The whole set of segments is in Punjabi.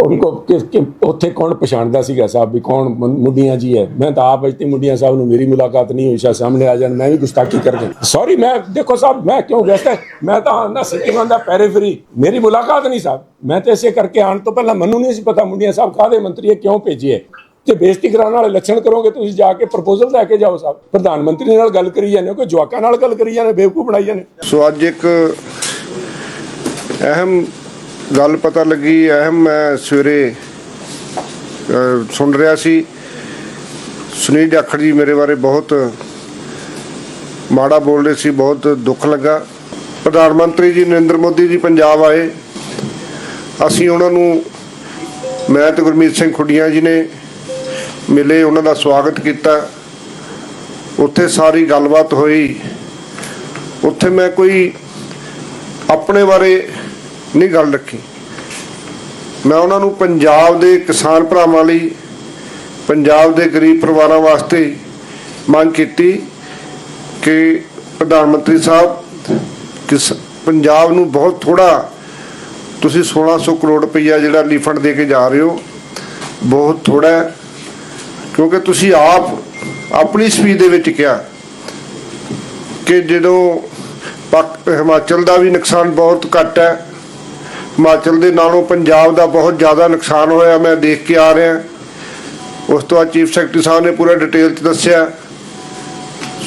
ਉनको ਕਿ ਕਿ ਉੱਥੇ ਕੌਣ ਪਛਾਣਦਾ ਸੀਗਾ ਸਾਹਿਬ ਵੀ ਕੌਣ ਮੁੰਡੀਆਂ ਜੀ ਹੈ? ਮੈਂ ਤਾਂ ਆਪ ਅਜਤੀ ਮੁੰਡੀਆਂ ਸਾਹਿਬ ਨੂੰ ਮੇਰੀ ਮੁਲਾਕਾਤ ਨਹੀਂ ਹੋਈ ਸ਼ਾ ਸਾਹਮਣੇ ਆ ਜਾਣ, ਮੈਂ ਵੀ ਗੁਸਤਾਖੀ ਕਰ ਗਿਆ ਸੌਰੀ ਮੈਂ ਦੇਖੋ ਸਾਹਿਬ, ਮੈਂ ਕਿਉਂ ਗਿਆ ਮੈਂ ਤਾਂ ਆਂਦਾ ਸਿਟਿੰਗ ਦਾ ਪੈਰੀਫਰੀ ਮੇਰੀ ਮੁਲਾਕਾਤ ਨਹੀਂ ਸਾਹਿਬ। ਮੈਂ ਤਾਂ ਇਸੇ ਕਰਕੇ ਆਉਣ ਤੋਂ ਪਹਿਲਾਂ ਮੈਨੂੰ ਨਹੀਂ ਸੀ ਪਤਾ ਮੁੰਡੀਆਂ ਸਾਹਿਬ ਕਾਹਦੇ ਮੰਤਰੀ ਹੈ, ਕਿਉਂ ਭੇਜੀਏ ਤੇ ਬੇਇੱਜ਼ਤੀ ਕਰਾਉਣ ਵਾਲੇ ਲੱਛਣ ਕਰੋਗੇ, ਤੁਸੀਂ ਜਾ ਕੇ ਪ੍ਰਪੋਜ਼ਲ ਲੈ ਕੇ ਜਾਓ ਸਾਹਿਬ। ਪ੍ਰਧਾਨ ਮੰਤਰੀ ਨਾਲ ਗੱਲ ਕਰੀ ਜਾਂਦੇ ਹੋ ਕਿ ਜਵਾਕਾਂ ਨਾਲ ਗੱਲ ਕਰੀ ਜਾਂਦੇ ਬੇਵਕੂਫ ਬਣਾਈ ਜਾਂਦੇ ਸੋ ਅੱਜ ਇੱਕ ਅਹਿਮ ਗੱਲ ਪਤਾ ਲੱਗੀ, ਅਹਿਮ ਮੈਂ ਸਵੇਰੇ ਸੁਣ ਰਿਹਾ ਸੀ। ਸੁਨੀਲ ਜਾਖੜ ਜੀ ਮੇਰੇ ਬਾਰੇ ਬਹੁਤ ਮਾੜਾ ਬੋਲ ਰਹੇ ਸੀ, ਬਹੁਤ ਦੁੱਖ ਲੱਗਾ। ਪ੍ਰਧਾਨ ਮੰਤਰੀ ਜੀ ਨਰਿੰਦਰ ਮੋਦੀ ਜੀ ਪੰਜਾਬ ਆਏ। ਅਸੀਂ ਉਹਨਾਂ ਨੂੰ, ਮੈਂ ਤੇ ਗੁਰਮੀਤ ਸਿੰਘ ਖੁੱਡੀਆਂ ਜੀ ਨੇ ਮਿਲੇ, ਉਹਨਾਂ ਦਾ ਸਵਾਗਤ ਕੀਤਾ। ਉੱਥੇ ਸਾਰੀ ਗੱਲਬਾਤ ਹੋਈ। ਉੱਥੇ ਮੈਂ ਕੋਈ ਆਪਣੇ ਬਾਰੇ ਨਹੀਂ ਗੱਲ ਰੱਖੀ। ਮੈਂ ਉਹਨਾਂ ਨੂੰ ਪੰਜਾਬ ਦੇ ਕਿਸਾਨ ਭਰਾਵਾਂ ਲਈ, ਪੰਜਾਬ ਦੇ ਗਰੀਬ ਪਰਿਵਾਰਾਂ ਵਾਸਤੇ ਮੰਗ ਕੀਤੀ ਕਿ ਪ੍ਰਧਾਨ ਮੰਤਰੀ ਸਾਹਿਬ ਕਿਸ ਪੰਜਾਬ ਨੂੰ ਬਹੁਤ ਥੋੜਾ ਤੁਸੀਂ 1600 ਕਰੋੜ ਰੁਪਈਆ ਜਿਹੜਾ ਰਿਫੰਡ ਦੇ ਕੇ ਜਾ ਰਹੇ ਹੋ, ਬਹੁਤ ਥੋੜਾ ਕਿਉਂਕਿ ਤੁਸੀਂ ਆਪ ਆਪਣੀ ਸਪੀਚ ਦੇ ਵਿੱਚ ਕਿਹਾ ਕਿ ਜਦੋਂ ਪਾਕ- ਹਿਮਾਚਲ ਦਾ ਵੀ ਨੁਕਸਾਨ ਬਹੁਤ ਘੱਟ ਹੈ ਹਿਮਾਚਲ ਦੇ ਨਾਲੋਂ ਪੰਜਾਬ ਦਾ ਬਹੁਤ ਜ਼ਿਆਦਾ ਨੁਕਸਾਨ ਹੋਇਆ, ਮੈਂ ਦੇਖ ਕੇ ਆ ਰਿਹਾ। ਉਸ ਤੋਂ ਬਾਅਦ ਚੀਫ ਸੈਕਟਰੀ ਸਾਹਿਬ ਨੇ ਪੂਰਾ ਡਿਟੇਲ ਚ ਦੱਸਿਆ।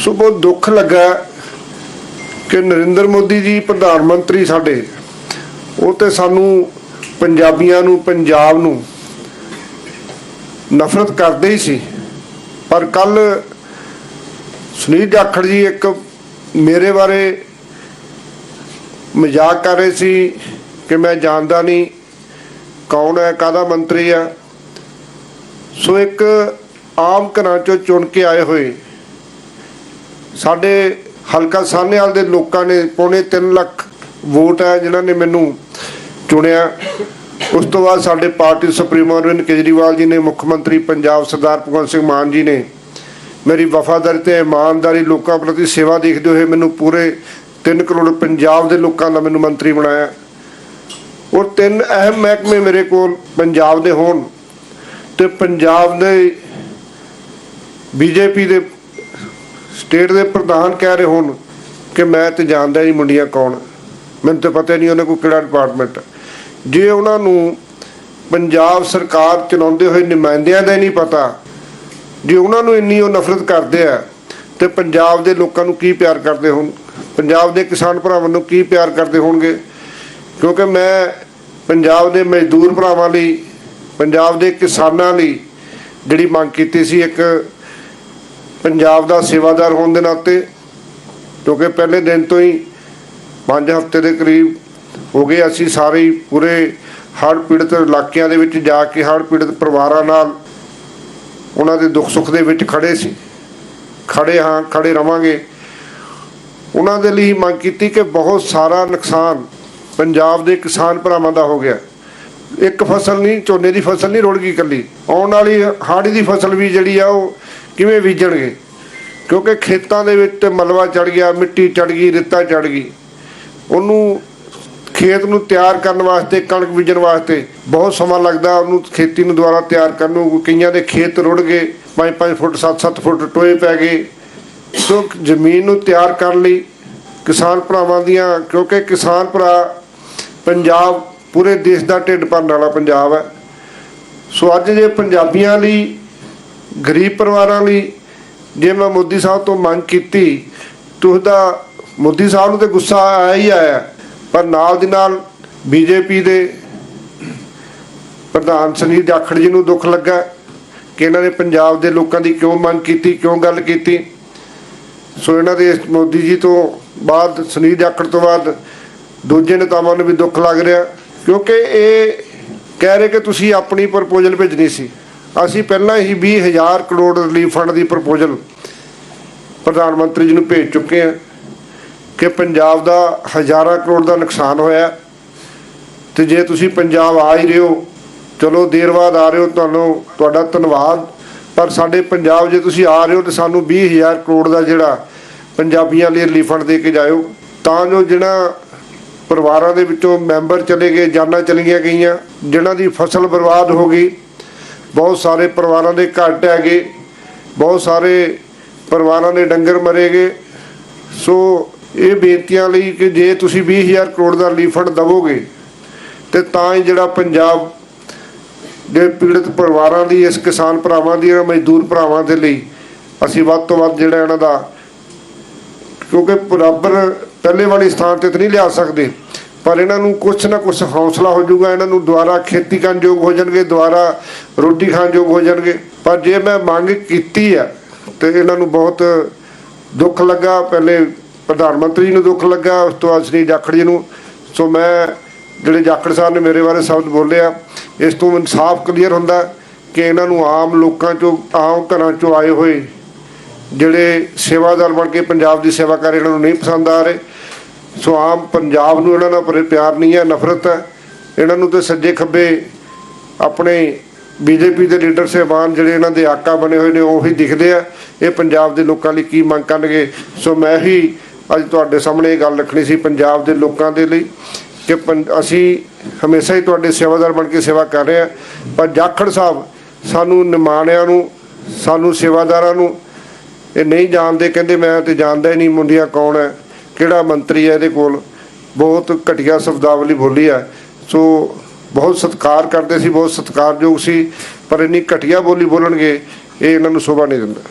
ਸੋ ਬਹੁਤ ਦੁੱਖ ਲੱਗਾ ਕਿ ਨਰਿੰਦਰ ਮੋਦੀ ਜੀ ਪ੍ਰਧਾਨ ਮੰਤਰੀ ਸਾਡੇ, ਉਹ ਤੇ ਸਾਨੂੰ ਪੰਜਾਬੀਆਂ ਨੂੰ, ਪੰਜਾਬ ਨੂੰ ਨਫ਼ਰਤ ਕਰਦੇ ਹੀ ਸੀ। ਪਰ ਕੱਲ ਸੁਨੀਲ ਜਾਖੜ ਜੀ ਇੱਕ ਮੇਰੇ ਬਾਰੇ ਮਜ਼ਾਕ ਕਰ ਰਹੇ ਸੀ। ਕਿ ਮੈਂ ਜਾਣਦਾ ਨਹੀਂ ਕੌਣ ਹੈ, ਕਾਹਦਾ ਮੰਤਰੀ ਆ ਸੋ ਇੱਕ ਆਮ ਘਰਾਂ ਚੋਂ ਚੁਣ ਕੇ ਆਏ ਹੋਏ ਸਾਡੇ ਹਲਕਾ ਸਾਹਨੇਵਾਲ ਦੇ ਲੋਕਾਂ ਨੇ ਪੌਣੇ 3 ਲੱਖ ਵੋਟ ਹੈ ਜਿਨ੍ਹਾਂ ਨੇ ਮੈਨੂੰ ਚੁਣਿਆ। ਉਸ ਤੋਂ ਬਾਅਦ ਸਾਡੇ ਪਾਰਟੀ ਸੁਪਰੀਮੋ ਅਰਵਿੰਦ ਕੇਜਰੀਵਾਲ ਜੀ ਨੇ, ਮੁੱਖ ਮੰਤਰੀ ਪੰਜਾਬ ਸਰਦਾਰ ਭਗਵੰਤ ਸਿੰਘ ਮਾਨ ਜੀ ਨੇ ਮੇਰੀ ਵਫਾਦਾਰੀ ਤੇ ਇਮਾਨਦਾਰੀ ਲੋਕਾਂ ਪ੍ਰਤੀ ਸੇਵਾ ਦੇਖਦੇ ਹੋਏ ਮੈਨੂੰ ਪੂਰੇ 3 ਕਰੋੜ ਪੰਜਾਬ ਦੇ ਲੋਕਾਂ ਦਾ ਮੈਨੂੰ ਮੰਤਰੀ ਬਣਾਇਆ। ਔਰ ਤਿੰਨ ਅਹਿਮ ਮਹਿਕਮੇ ਮੇਰੇ ਕੋਲ ਪੰਜਾਬ ਦੇ ਹੋਣ ਤੇ ਪੰਜਾਬ ਦੇ ਬੀਜੇਪੀ ਦੇ ਸਟੇਟ ਦੇ ਪ੍ਰਧਾਨ ਕਹਿ ਰਹੇ ਹੋਣ ਕਿ ਮੈਂ ਤੇ ਜਾਣਦਾ ਨਹੀਂ ਮੁੰਡੀਆਂ ਕੌਣ। ਮੈਨੂੰ ਤਾਂ ਪਤਾ ਨਹੀਂ ਉਹਨੇ ਕੋਈ ਕਿਹੜਾ ਡਿਪਾਰਟਮੈਂਟ ਜੇ ਉਹਨਾਂ ਨੂੰ ਪੰਜਾਬ ਸਰਕਾਰ ਚਲਾਉਂਦੇ ਹੋਏ ਨੁਮਾਇੰਦਿਆਂ ਦਾ ਹੀ ਨਹੀਂ ਪਤਾ, ਜੇ ਉਹਨਾਂ ਨੂੰ ਇੰਨੀ ਉਹ ਨਫ਼ਰਤ ਕਰਦੇ ਆ, ਤੇ ਪੰਜਾਬ ਦੇ ਲੋਕਾਂ ਨੂੰ ਕੀ ਪਿਆਰ ਕਰਦੇ ਹੋਣ? ਪੰਜਾਬ ਦੇ ਕਿਸਾਨ ਭਰਾਵਾਂ ਨੂੰ ਕੀ ਪਿਆਰ ਕਰਦੇ ਹੋਣਗੇ? ਕਿਉਂਕਿ ਮੈਂ ਪੰਜਾਬ ਦੇ ਮਜ਼ਦੂਰ ਭਰਾਵਾਂ ਲਈ, ਪੰਜਾਬ ਦੇ ਕਿਸਾਨਾਂ ਲਈ ਜਿਹੜੀ ਮੰਗ ਕੀਤੀ ਸੀ ਇੱਕ ਪੰਜਾਬ ਦਾ ਸੇਵਾਦਾਰ ਹੋਣ ਦੇ ਨਾਤੇ, ਕਿਉਂਕਿ ਪਹਿਲੇ ਦਿਨ ਤੋਂ ਹੀ 5 ਹਫ਼ਤੇ ਦੇ ਕਰੀਬ ਹੋ ਗਏ ਅਸੀਂ ਸਾਰੇ ਹੀ ਪੂਰੇ ਹੜ੍ਹ ਪੀੜਤ ਇਲਾਕਿਆਂ ਦੇ ਵਿੱਚ ਜਾ ਕੇ ਹੜ੍ਹ ਪੀੜਤ ਪਰਿਵਾਰਾਂ ਨਾਲ ਉਹਨਾਂ ਦੇ ਦੁੱਖ ਸੁੱਖ ਦੇ ਵਿੱਚ ਖੜੇ ਸੀ। ਖੜੇ ਹਾਂ ਖੜੇ ਰਵਾਂਗੇ। ਉਹਨਾਂ ਦੇ ਲਈ ਮੰਗ ਕੀਤੀ ਕਿ ਬਹੁਤ ਸਾਰਾ ਨੁਕਸਾਨ ਪੰਜਾਬ ਦੇ ਕਿਸਾਨ ਭਰਾਵਾਂ ਦਾ ਹੋ ਗਿਆ। ਇੱਕ ਫਸਲ ਨਹੀਂ, ਝੋਨੇ ਦੀ ਫਸਲ ਨਹੀਂ ਰੁੜ ਗਈ ਇਕੱਲੀ। ਆਉਣ ਵਾਲੀ ਹਾੜੀ ਦੀ ਫਸਲ ਵੀ ਜਿਹੜੀ ਆ, ਉਹ ਕਿਵੇਂ ਬੀਜਣਗੇ? ਕਿਉਂਕਿ ਖੇਤਾਂ ਦੇ ਵਿੱਚ ਮਲਵਾ ਮਲਬਾ ਚੜ ਗਿਆ, ਮਿੱਟੀ ਚੜ ਗਈ, ਰੇਤਾ ਚੜ ਗਈ। ਉਹਨੂੰ ਖੇਤ ਨੂੰ ਤਿਆਰ ਕਰਨ ਵਾਸਤੇ, ਕਣਕ ਬੀਜਣ ਵਾਸਤੇ ਬਹੁਤ ਸਮਾਂ ਲੱਗਦਾ, ਉਹਨੂੰ ਖੇਤੀ ਨੂੰ ਦੁਬਾਰਾ ਤਿਆਰ ਕਰਨ ਨੂੰ। ਕਈਆਂ ਦੇ ਖੇਤ ਰੁੜ ਗਏ 5-5 ਫੁੱਟ 7-7 ਫੁੱਟ ਟੋਏ ਪੈ ਗਏ। ਸੋ ਜ਼ਮੀਨ ਨੂੰ ਤਿਆਰ ਕਰਨ ਲਈ ਕਿਸਾਨ ਭਰਾਵਾਂ ਦੀਆਂ, ਕਿਉਂਕਿ ਕਿਸਾਨ ਭਰਾ ਪੰਜਾਬ, ਪੂਰੇ ਦੇਸ਼ ਦਾ ਢਿੱਡ ਭਰਨ ਵਾਲਾ ਪੰਜਾਬ ਹੈ। ਸੋ ਅੱਜ ਜੇ ਪੰਜਾਬੀਆਂ ਲਈ, ਗਰੀਬ ਪਰਿਵਾਰਾਂ ਲਈ, ਜੇ ਮੈਂ ਮੋਦੀ ਸਾਹਿਬ ਤੋਂ ਮੰਗ ਕੀਤੀ, ਤਾਂ ਮੋਦੀ ਸਾਹਿਬ ਨੂੰ ਤੇ ਗੁੱਸਾ ਆਇਆ ਹੀ ਆਇਆ। ਪਰ ਨਾਲ ਦੀ ਨਾਲ ਬੀਜੇਪੀ ਦੇ ਪ੍ਰਧਾਨ ਸੁਨੀਲ ਜਾਖੜ ਜੀ ਨੂੰ ਦੁੱਖ ਲੱਗਾ ਕਿ ਇਹਨਾਂ ਨੇ ਪੰਜਾਬ ਦੇ ਲੋਕਾਂ ਦੀ ਕਿਉਂ ਮੰਗ ਕੀਤੀ, ਕਿਉਂ ਗੱਲ ਕੀਤੀ। ਸੋ ਇਹਨਾਂ ਦੇ ਮੋਦੀ ਜੀ ਤੋਂ ਬਾਅਦ, ਸੁਨੀਲ ਜਾਖੜ ਤੋਂ ਬਾਅਦ ਦੂਜੇ ਨੇਤਾਵਾਂ ਨੂੰ ਵੀ ਦੁੱਖ ਲੱਗ ਰਿਹਾ, ਕਿਉਂਕਿ ਇਹ ਕਹਿ ਰਹੇ ਕਿ ਤੁਸੀਂ ਆਪਣੀ ਪ੍ਰਪੋਜ਼ਲ ਭੇਜਣੀ ਸੀ। ਅਸੀਂ ਪਹਿਲਾਂ ਹੀ 20000 ਕਰੋੜ ਰਿਲੀਫ ਫੰਡ ਦੀ ਪ੍ਰਪੋਜ਼ਲ ਪ੍ਰਧਾਨ ਮੰਤਰੀ ਜੀ ਨੂੰ ਭੇਜ ਚੁੱਕੇ ਹਾਂ ਕਿ ਪੰਜਾਬ ਦਾ ਹਜ਼ਾਰਾਂ ਕਰੋੜ ਦਾ ਨੁਕਸਾਨ ਹੋਇਆ। ਤੇ ਜੇ ਤੁਸੀਂ ਪੰਜਾਬ ਆ ਹੀ ਰਹੇ ਹੋ, ਚਲੋ ਦੇਰ ਬਾਅਦ ਆ ਰਹੇ ਹੋ, ਤੁਹਾਨੂੰ ਤੁਹਾਡਾ ਧੰਨਵਾਦ। ਪਰ ਸਾਡੇ ਪੰਜਾਬ ਜੇ ਤੁਸੀਂ ਆ ਰਹੇ ਹੋ, ਤੇ ਸਾਨੂੰ 20000 ਕਰੋੜ ਦਾ ਜਿਹੜਾ ਪੰਜਾਬੀਆਂ ਲਈ ਰਿਲੀਫ ਫੰਡ ਦੇ ਕੇ ਜਾਇਓ, ਤਾਂ ਜੋ ਜਿਹੜਾ ਪਰਿਵਾਰਾਂ ਦੇ ਵਿੱਚੋਂ ਮੈਂਬਰ ਚਲੇ ਗਏ, ਜਾਨਾਂ ਚਲੀਆਂ ਗਈਆਂ, ਜਿਨ੍ਹਾਂ ਦੀ ਫਸਲ ਬਰਬਾਦ ਹੋ ਗਈ। ਬਹੁਤ ਸਾਰੇ ਪਰਿਵਾਰਾਂ ਦੇ ਘਰ ਢਹਿ ਗਏ, ਬਹੁਤ ਸਾਰੇ ਪਰਿਵਾਰਾਂ ਦੇ ਡੰਗਰ ਮਰੇ ਗਏ। ਸੋ ਇਹ ਬੇਨਤੀਆਂ ਲਈ ਕਿ ਜੇ ਤੁਸੀਂ 20000 ਕਰੋੜ ਦਾ ਰਿਫੰਡ ਦਵੋਗੇ, ਤੇ ਤਾਂ ਹੀ ਜਿਹੜਾ ਪੰਜਾਬ ਦੇ ਪੀੜਤ ਪਰਿਵਾਰਾਂ ਦੀ, ਇਸ ਕਿਸਾਨ ਭਰਾਵਾਂ ਦੀ ਇਹਨਾਂ ਮਜ਼ਦੂਰ ਭਰਾਵਾਂ ਦੇ ਲਈ ਅਸੀਂ ਵੱਧ ਤੋਂ ਵੱਧ ਜਿਹੜਾ ਇਹਨਾਂ ਦਾ, ਕਿਉਂਕਿ ਬਰਾਬਰ ਪਹਿਲੇ ਵਾਲੇ ਸਥਾਨ ਤੇ ਤਾਂ ਨਹੀਂ ਲਿਆ ਸਕਦੇ। ਪਰ ਇਹਨਾਂ ਨੂੰ ਕੁਛ ਨਾ ਕੁਛ ਹੌਸਲਾ ਹੋ ਜਾਊਗਾ, ਇਹਨਾਂ ਨੂੰ ਦੁਬਾਰਾ ਖੇਤੀ ਕਰਨ ਯੋਗ ਹੋ ਜਾਣਗੇ ਦੁਬਾਰਾ ਰੋਟੀ ਖਾਣ ਯੋਗ ਹੋ ਜਾਣਗੇ। ਪਰ ਜੇ ਮੈਂ ਮੰਗ ਕੀਤੀ ਆ, ਤੇ ਇਹਨਾਂ ਨੂੰ ਬਹੁਤ ਦੁੱਖ ਲੱਗਾ। ਪਹਿਲੇ ਪ੍ਰਧਾਨ ਮੰਤਰੀ ਨੂੰ ਦੁੱਖ ਲੱਗਾ, ਉਸ ਤੋਂ ਬਾਅਦ ਸ੍ਰੀ ਜਾਖੜ ਜੀ ਨੂੰ। ਸੋ ਮੈਂ, ਜਿਹੜੇ ਜਾਖੜ ਸਾਹਿਬ ਨੇ ਮੇਰੇ ਬਾਰੇ ਸ਼ਬਦ ਬੋਲੇ ਆ ਇਸ ਤੋਂ ਇਨਸਾਫ ਕਲੀਅਰ ਹੁੰਦਾ ਕਿ ਇਹਨਾਂ ਨੂੰ ਆਮ ਲੋਕਾਂ ਚੋਂ, ਆਮ ਘਰਾਂ ਚੋਂ ਆਏ ਹੋਏ ਜਿਹੜੇ ਸੇਵਾਦਾਰ ਬਣ ਕੇ ਪੰਜਾਬ ਦੀ ਸੇਵਾ ਕਰ ਰਹੇ ਇਹਨਾਂ ਨੂੰ ਨਹੀਂ ਪਸੰਦ ਆ ਰਹੇ। ਸੋ ਆਮ ਪੰਜਾਬ ਨੂੰ ਇਹਨਾਂ ਨਾਲ ਪਰ ਪਿਆਰ ਨਹੀਂ ਹੈ, ਨਫ਼ਰਤ ਹੈ। ਇਹਨਾਂ ਨੂੰ ਤੇ ਸੱਜੇ ਖੱਬੇ ਆਪਣੇ ਬੀਜੇਪੀ ਦੇ ਲੀਡਰ ਸਾਹਿਬਾਨ ਜਿਹੜੇ ਇਹਨਾਂ ਦੇ ਆਕਾ ਬਣੇ ਹੋਏ ਨੇ, ਉਹ ਹੀ ਦਿਖਦੇ ਆ। ਇਹ ਪੰਜਾਬ ਦੇ ਲੋਕਾਂ ਲਈ ਕੀ ਮੰਗ ਕਰਨਗੇ? ਸੋ ਮੈਂ ਹੀ ਅੱਜ ਤੁਹਾਡੇ ਸਾਹਮਣੇ ਇਹ ਗੱਲ ਰੱਖਣੀ ਸੀ ਪੰਜਾਬ ਦੇ ਲੋਕਾਂ ਦੇ ਲਈ ਕਿ ਪੰ- ਅਸੀਂ ਹਮੇਸ਼ਾ ਹੀ ਤੁਹਾਡੇ ਸੇਵਾਦਾਰ ਬਣ ਕੇ ਸੇਵਾ ਕਰ ਰਹੇ ਆ ਪਰ ਜਾਖੜ ਸਾਹਿਬ ਸਾਨੂੰ ਨਿਮਾਣਿਆਂ ਨੂੰ, ਸਾਨੂੰ ਸੇਵਾਦਾਰਾਂ ਨੂੰ ਇਹ ਨਹੀਂ ਜਾਣਦੇ, ਕਹਿੰਦੇ ਮੈਂ ਤੇ ਜਾਣਦਾ ਹੀ ਨਹੀਂ ਮੁੰਡਿਆ ਕੌਣ ਹੈ। ਕਿਹੜਾ ਮੰਤਰੀ ਹੈ ਇਹਦੇ ਕੋਲ? ਬਹੁਤ ਘਟੀਆ ਸ਼ਬਦਾਵਲੀ ਬੋਲੀ ਹੈ। ਸੋ ਬਹੁਤ ਸਤਿਕਾਰ ਕਰਦੇ ਸੀ, ਬਹੁਤ ਸਤਿਕਾਰਯੋਗ ਸੀ, ਪਰ ਇੰਨੀ ਘਟੀਆ ਬੋਲੀ ਬੋਲਣਗੇ, ਇਹ ਇਹਨਾਂ ਨੂੰ ਸ਼ੋਭਾ ਨਹੀਂ ਦਿੰਦਾ।